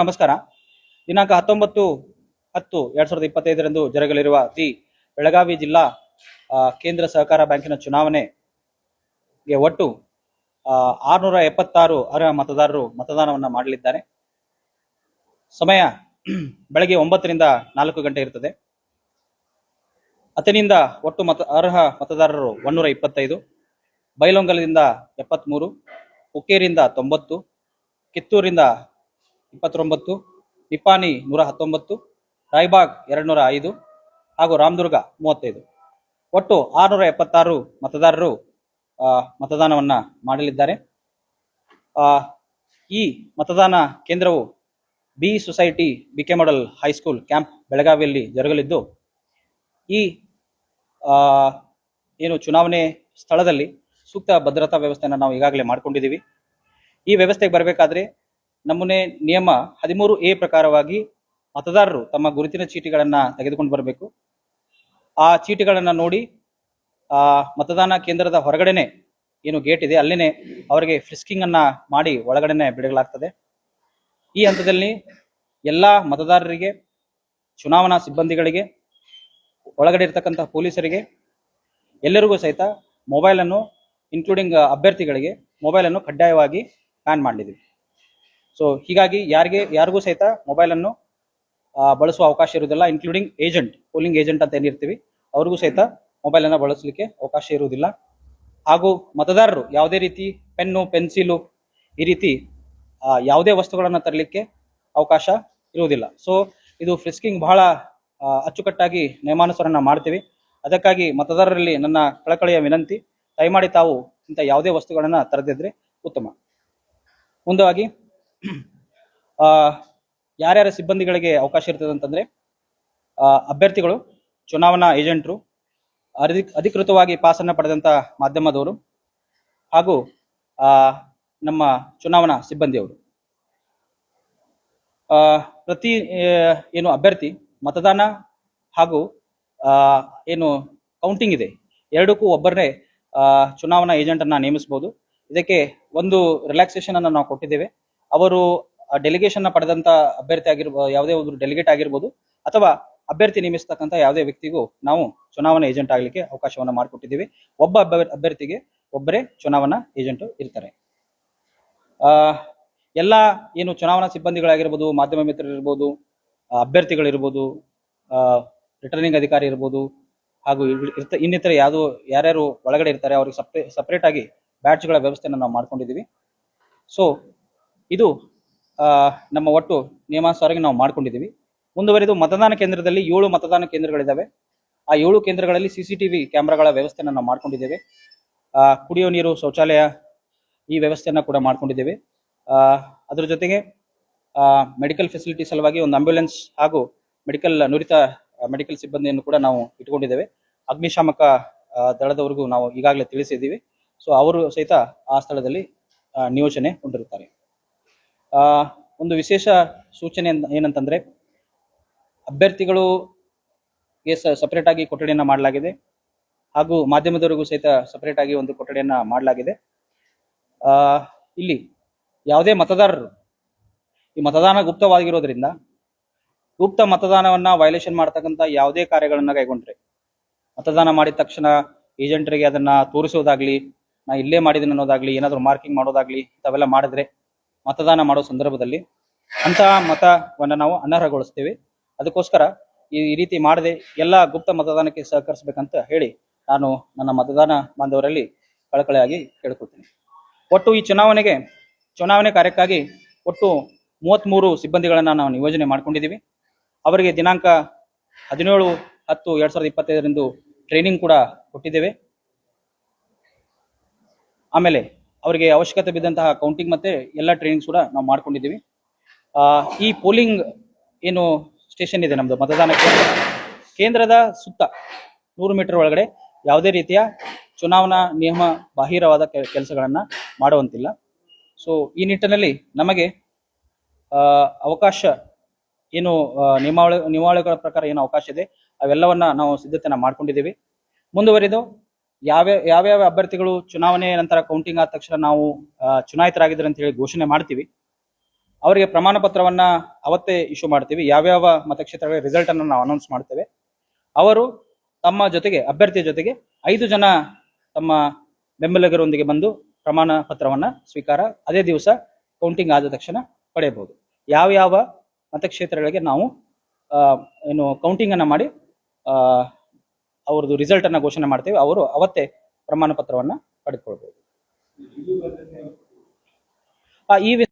ನಮಸ್ಕಾರ. ದಿನಾಂಕ ಹತ್ತೊಂಬತ್ತು ಹತ್ತು ಎರಡ್ ಸಾವಿರದ ಇಪ್ಪತ್ತೈದರಂದು ಜರುಗಲಿರುವ ದಿ ಬೆಳಗಾವಿ ಜಿಲ್ಲಾ ಕೇಂದ್ರ ಸಹಕಾರ ಬ್ಯಾಂಕಿನ ಚುನಾವಣೆಗೆ ಒಟ್ಟು ಆರುನೂರ ಎಪ್ಪತ್ತಾರು ಅರ್ಹ ಮತದಾರರು ಮತದಾನವನ್ನು ಮಾಡಲಿದ್ದಾರೆ. ಸಮಯ ಬೆಳಗ್ಗೆ ಒಂಬತ್ತರಿಂದ ನಾಲ್ಕು ಗಂಟೆ ಇರ್ತದೆ. ಅತನಿಂದ ಒಟ್ಟು ಮತ, ಅರ್ಹ ಮತದಾರರು ಒನ್ನೂರ ಇಪ್ಪತ್ತೈದು, ಬೈಲೊಂಗಲದಿಂದ ಎಪ್ಪತ್ತ್ಮೂರು ಉಕ್ಕೇರಿಂದ ತೊಂಬತ್ತು, ಕಿತ್ತೂರಿಂದ ಇಪ್ಪತ್ತೊಂಬತ್ತು ನಿಪಾನಿ ನೂರ ಹತ್ತೊಂಬತ್ತು, ರಾಯ್ಬಾಗ್ ಎರಡುನೂರ ಐದು ಹಾಗೂ ರಾಮದುರ್ಗ ಮೂವತ್ತೈದು. ಒಟ್ಟು ಆರುನೂರ ಎಪ್ಪತ್ತಾರು ಮತದಾರರು ಮತದಾನವನ್ನು ಮಾಡಲಿದ್ದಾರೆ. ಈ ಮತದಾನ ಕೇಂದ್ರವು B society B K model high school camp ಬೆಳಗಾವಿಯಲ್ಲಿ ಜರುಗಲಿದ್ದು, ಈ ಏನು ಚುನಾವಣೆ ಸ್ಥಳದಲ್ಲಿ ಸೂಕ್ತ ಭದ್ರತಾ ವ್ಯವಸ್ಥೆಯನ್ನು ನಾವು ಈಗಾಗಲೇ ಮಾಡಿಕೊಂಡಿದ್ದೀವಿ. ಈ ವ್ಯವಸ್ಥೆಗೆ ಬರಬೇಕಾದ್ರೆ ನಮೂನೆ ನಿಯಮ ಹದಿಮೂರು ಎ ಪ್ರಕಾರವಾಗಿ ಮತದಾರರು ತಮ್ಮ ಗುರುತಿನ ಚೀಟಿಗಳನ್ನು ತೆಗೆದುಕೊಂಡು ಬರಬೇಕು. ಆ ಚೀಟಿಗಳನ್ನು ನೋಡಿ, ಆ ಮತದಾನ ಕೇಂದ್ರದ ಹೊರಗಡೆನೆ ಏನು ಗೇಟ್ ಇದೆ, ಅಲ್ಲಿನೇ ಅವರಿಗೆ ಫ್ರಿಸ್ಕಿಂಗ್ ಅನ್ನ ಮಾಡಿ ಒಳಗಡೆನೆ ಬಿಡಲಾಗ್ತದೆ ಈ ಹಂತದಲ್ಲಿ ಎಲ್ಲಾ ಮತದಾರರಿಗೆ, ಚುನಾವಣಾ ಸಿಬ್ಬಂದಿಗಳಿಗೆ, ಒಳಗಡೆ ಇರ್ತಕ್ಕಂಥ ಪೊಲೀಸರಿಗೆ, ಎಲ್ಲರಿಗೂ ಸಹಿತ ಮೊಬೈಲ್ ಅನ್ನು ಇನ್ಕ್ಲೂಡಿಂಗ್ ಅಭ್ಯರ್ಥಿಗಳಿಗೆ ಮೊಬೈಲ್ ಅನ್ನು ಕಡ್ಡಾಯವಾಗಿ ಬ್ಯಾನ್ ಮಾಡಲಿದ್ದೀವಿ ಸೊ ಹೀಗಾಗಿ ಯಾರಿಗೆ, ಯಾರಿಗೂ ಸಹಿತ ಮೊಬೈಲ್ ಅನ್ನು ಬಳಸುವ ಅವಕಾಶ ಇರುವುದಿಲ್ಲ ಇನ್ಕ್ಲೂಡಿಂಗ್ ಏಜೆಂಟ್ ಪೋಲಿಂಗ್ ಏಜೆಂಟ್ ಅಂತ ಏನಿರ್ತೀವಿ, ಅವ್ರಿಗೂ ಸಹಿತ ಮೊಬೈಲ್ ಅನ್ನ ಬಳಸಲಿಕ್ಕೆ ಅವಕಾಶ ಇರುವುದಿಲ್ಲ. ಹಾಗೂ ಮತದಾರರು ಯಾವುದೇ ರೀತಿ ಪೆನ್ನು, ಪೆನ್ಸಿಲು ಈ ರೀತಿ ಯಾವುದೇ ವಸ್ತುಗಳನ್ನು ತರಲಿಕ್ಕೆ ಅವಕಾಶ ಇರುವುದಿಲ್ಲ. ಸೊ ಇದು ಫ್ರಿಸ್ಕಿಂಗ್ ಬಹಳ ಅಚ್ಚುಕಟ್ಟಾಗಿ ನಿಯಮಾನುಸರಣ ಮಾಡ್ತೀವಿ. ಅದಕ್ಕಾಗಿ ಮತದಾರರಲ್ಲಿ ನನ್ನ ಕಳಕಳಿಯ ವಿನಂತಿ, ದಯಮಾಡಿ ತಾವು ಇಂಥ ಯಾವುದೇ ವಸ್ತುಗಳನ್ನು ತರದಿದ್ರೆ ಉತ್ತಮ. ಮುಂದವಾಗಿ ಯಾರ್ಯಾರ ಸಿಬ್ಬಂದಿಗಳಿಗೆ ಅವಕಾಶ ಇರ್ತದೆ ಅಂತಂದ್ರೆ ಅಭ್ಯರ್ಥಿಗಳು ಚುನಾವಣಾ ಏಜೆಂಟರು ಅಧಿಕ್ ಅಧಿಕೃತವಾಗಿ ಪಾಸನ್ನು ಪಡೆದಂತ ಮಾಧ್ಯಮದವರು ಹಾಗೂ ನಮ್ಮ ಚುನಾವಣಾ ಸಿಬ್ಬಂದಿಯವರು. ಪ್ರತಿ ಏನು ಅಭ್ಯರ್ಥಿ ಮತದಾನ ಹಾಗೂ ಏನು ಕೌಂಟಿಂಗ್ ಇದೆ. ಎರಡಕ್ಕೂ ಒಬ್ಬರನ್ನೇ ಆ, ಚುನಾವಣಾ ಏಜೆಂಟ್ ಅನ್ನ ನೇಮಿಸಬಹುದು. ಇದಕ್ಕೆ ಒಂದು ರಿಲ್ಯಾಕ್ಸೇಷನ್ ಅನ್ನ ನಾವು ಕೊಟ್ಟಿದ್ದೇವೆ. ಅವರು ಡೆಲಿಗೇಷನ್ ಪಡೆದಂತ ಅಭ್ಯರ್ಥಿ ಆಗಿರ್ಬೋದು ಯಾವುದೇ ಒಂದು ಡೆಲಿಗೇಟ್ ಆಗಿರ್ಬೋದು, ಅಥವಾ ಅಭ್ಯರ್ಥಿ ನೇಮಿಸ್ತಕ್ಕಂಥ ಯಾವುದೇ ವ್ಯಕ್ತಿಗೂ ನಾವು ಚುನಾವಣಾ ಏಜೆಂಟ್ ಆಗಲಿಕ್ಕೆ ಅವಕಾಶವನ್ನು ಮಾಡಿಕೊಟ್ಟಿದ್ದೀವಿ. ಒಬ್ಬ ಅಭ್ಯ- ಅಭ್ಯರ್ಥಿಗೆ ಒಬ್ಬರೇ ಚುನಾವಣಾ ಏಜೆಂಟ್ ಇರ್ತಾರೆ. ಎಲ್ಲ ಏನು ಚುನಾವಣಾ ಸಿಬ್ಬಂದಿಗಳಾಗಿರ್ಬೋದು, ಮಾಧ್ಯಮ ಮಿತ್ರರಿರ್ಬೋದು ಅಭ್ಯರ್ಥಿಗಳಿರ್ಬೋದು ರಿಟರ್ನಿಂಗ್ ಅಧಿಕಾರಿ ಇರ್ಬೋದು, ಹಾಗೂ ಇರ್ತ, ಇನ್ನಿತರ ಯಾವುದು, ಯಾರ್ಯಾರು ಒಳಗಡೆ ಇರ್ತಾರೆ, ಅವ್ರಿಗೆ ಸಪ್ರೇ ಸಪ್ರೇಟ್ ಆಗಿ ಬ್ಯಾಚ್ಗಳ ವ್ಯವಸ್ಥೆಯನ್ನು ನಾವು ಮಾಡ್ಕೊಂಡಿದ್ದೀವಿ. ಸೊ ಇದು ನಮ್ಮ ಒಟ್ಟು ನಿಯಮಾನುಸಾರವಾಗಿ ನಾವು ಮಾಡ್ಕೊಂಡಿದ್ದೀವಿ. ಮುಂದುವರೆದು ಮತದಾನ ಕೇಂದ್ರದಲ್ಲಿ ಏಳು ಮತದಾನ ಕೇಂದ್ರಗಳಿದ್ದಾವೆ ಆ ಏಳು ಕೇಂದ್ರಗಳಲ್ಲಿ ಸಿ ಸಿ ಟಿ ವಿ ಕ್ಯಾಮ್ರಾಗಳ ವ್ಯವಸ್ಥೆಯನ್ನು ನಾವು ಮಾಡ್ಕೊಂಡಿದ್ದೇವೆ. ಕುಡಿಯೋ ನೀರು, ಶೌಚಾಲಯ ಈ ವ್ಯವಸ್ಥೆಯನ್ನು ಕೂಡ ಮಾಡ್ಕೊಂಡಿದ್ದೇವೆ. ಅದರ ಜೊತೆಗೆ ಮೆಡಿಕಲ್ ಫೆಸಿಲಿಟಿ ಸಲುವಾಗಿ ಒಂದು ಆಂಬ್ಯುಲೆನ್ಸ್ ಹಾಗೂ ಮೆಡಿಕಲ್ ನುರಿತ ಮೆಡಿಕಲ್ ಸಿಬ್ಬಂದಿಯನ್ನು ಕೂಡ ನಾವು ಇಟ್ಕೊಂಡಿದ್ದೇವೆ ಅಗ್ನಿಶಾಮಕ ದಳದವರೆಗೂ ನಾವು ಈಗಾಗಲೇ ತಿಳಿಸಿದ್ದೀವಿ. ಸೊ ಅವರು ಸಹಿತ ಆ ಸ್ಥಳದಲ್ಲಿ ನಿಯೋಜನೆ ಹೊಂದಿರುತ್ತಾರೆ. ಒಂದು ವಿಶೇಷ ಸೂಚನೆ ಏನಂತಂದ್ರೆ ಅಭ್ಯರ್ಥಿಗಳು ಸಪರೇಟ್ ಆಗಿ ಕೊಠಡಿಯನ್ನ ಮಾಡಲಾಗಿದೆ. ಹಾಗೂ ಮಾಧ್ಯಮದವರಿಗೂ ಸಹಿತ ಸಪರೇಟ್ ಆಗಿ ಒಂದು ಕೊಠಡಿಯನ್ನ ಮಾಡಲಾಗಿದೆ. ಆ, ಇಲ್ಲಿ ಯಾವುದೇ ಮತದಾರರು ಈ ಮತದಾನ ಗುಪ್ತವಾಗಿರೋದ್ರಿಂದ ಗುಪ್ತ ಮತದಾನವನ್ನ ವೈಲೇಷನ್ ಮಾಡ್ತಕ್ಕಂಥ ಯಾವುದೇ ಕಾರ್ಯಗಳನ್ನ ಕೈಗೊಂಡ್ರೆ ಮತದಾನ ಮಾಡಿದ ತಕ್ಷಣ ಏಜೆಂಟರಿಗೆ ಅದನ್ನ ತೋರಿಸೋದಾಗ್ಲಿ ನಾ ಇಲ್ಲೇ ಮಾಡಿದ್ದೀನಿ ಅನ್ನೋದಾಗ್ಲಿ ಏನಾದರೂ ಮಾರ್ಕಿಂಗ್ ಮಾಡೋದಾಗ್ಲಿ ಇಂಥವೆಲ್ಲ ಮಾಡಿದ್ರೆ ಮತದಾನ ಮಾಡೋ ಸಂದರ್ಭದಲ್ಲಿ ಅಂತಹ ಮತವನ್ನು ನಾವು ಅನರ್ಹಗೊಳಿಸ್ತೀವಿ. ಅದಕ್ಕೋಸ್ಕರ ಈ ರೀತಿ ಮಾಡದೆ ಎಲ್ಲ ಗುಪ್ತ ಮತದಾನಕ್ಕೆ ಸಹಕರಿಸಬೇಕಂತ ಹೇಳಿ ನಾನು ನನ್ನ ಮತದಾನ ಬಾಂಧವರಲ್ಲಿ ಕಳಕಳಿಯಾಗಿ ಕೇಳ್ಕೊಳ್ತೀನಿ. ಒಟ್ಟು ಈ ಚುನಾವಣೆಗೆ, ಚುನಾವಣೆ ಕಾರ್ಯಕ್ಕಾಗಿ ಒಟ್ಟು ಮೂವತ್ತ್ಮೂರು ಸಿಬ್ಬಂದಿಗಳನ್ನು ನಾವು ನಿಯೋಜನೆ ಮಾಡ್ಕೊಂಡಿದ್ದೀವಿ. ಅವರಿಗೆ ದಿನಾಂಕ ಹದಿನೇಳು, ಹತ್ತು, ಎರಡು ಸಾವಿರದ ಇಪ್ಪತ್ತೈದರಿಂದ ಟ್ರೈನಿಂಗ್ ಕೂಡ ಕೊಟ್ಟಿದ್ದೇವೆ. ಆಮೇಲೆ ಅವರಿಗೆ ಅವಶ್ಯಕತೆ ಬಿದ್ದಂತಹ ಕೌಂಟಿಂಗ್ ಮತ್ತೆ ಎಲ್ಲ ಟ್ರೈನಿಂಗ್ಸ್ ಕೂಡ ನಾವು ಮಾಡ್ಕೊಂಡಿದ್ದೀವಿ. ಈ ಪೋಲಿಂಗ್ ಏನು ಸ್ಟೇಷನ್ ಇದೆ ನಮ್ಮದು ಮತದಾನ ಕೇಂದ್ರ. ಕೇಂದ್ರದ ಸುತ್ತ ನೂರು ಮೀಟರ್ ಒಳಗಡೆ ಯಾವುದೇ ರೀತಿಯ ಚುನಾವಣಾ ನಿಯಮ ಬಾಹಿರವಾದ ಕೆಲಸಗಳನ್ನು ಮಾಡುವಂತಿಲ್ಲ. ಸೊ ಈ ನಿಟ್ಟಿನಲ್ಲಿ ನಮಗೆ ಅವಕಾಶ ಏನು ನಿಯಮಾವಳಿ, ನಿಯಮಾವಳಿಗಳ ಪ್ರಕಾರ ಏನು ಅವಕಾಶ ಇದೆ, ಅವೆಲ್ಲವನ್ನ ನಾವು ಸಿದ್ಧತೆನ ಮಾಡ್ಕೊಂಡಿದ್ದೀವಿ. ಮುಂದುವರಿದು ಯಾವ್ಯಾವ ಯಾವ್ಯಾವ ಅಭ್ಯರ್ಥಿಗಳು ಚುನಾವಣೆ ನಂತರ ಕೌಂಟಿಂಗ್ ಆದ ತಕ್ಷಣ ನಾವು ಚುನಾಯಿತರಾಗಿದ್ದರು ಅಂತ ಹೇಳಿ ಘೋಷಣೆ ಮಾಡ್ತೀವಿ. ಅವರಿಗೆ ಪ್ರಮಾಣ ಪತ್ರವನ್ನ ಅವತ್ತೇ ಇಶ್ಯೂ ಮಾಡ್ತೀವಿ. ಯಾವ್ಯಾವ ಮತಕ್ಷೇತ್ರಗಳ ರಿಸಲ್ಟ್ ಅನ್ನು ನಾವು ಅನೌನ್ಸ್ ಮಾಡ್ತೇವೆ. ಅವರು ತಮ್ಮ ಜೊತೆಗೆ, ಅಭ್ಯರ್ಥಿಯ ಜೊತೆಗೆ ಐದು ಜನ ತಮ್ಮ ಬೆಂಬಲಿಗರೊಂದಿಗೆ ಬಂದು ಪ್ರಮಾಣ ಪತ್ರವನ್ನ ಸ್ವೀಕಾರ, ಅದೇ ದಿವಸ ಕೌಂಟಿಂಗ್ ಆದ ತಕ್ಷಣ ಪಡೆಯಬಹುದು. ಯಾವ ಯಾವ ಮತಕ್ಷೇತ್ರಗಳಿಗೆ ನಾವು ಏನು ಕೌಂಟಿಂಗ್ ಅನ್ನ ಮಾಡಿ ಅವ್ರದ್ದು ರಿಸಲ್ಟ್ ಅನ್ನ ಘೋಷಣೆ ಮಾಡ್ತೇವೆ. ಅವರು ಅವತ್ತೇ ಪ್ರಮಾಣ ಪತ್ರವನ್ನ ಪಡೆದುಕೊಳ್ಬಹುದು ಈ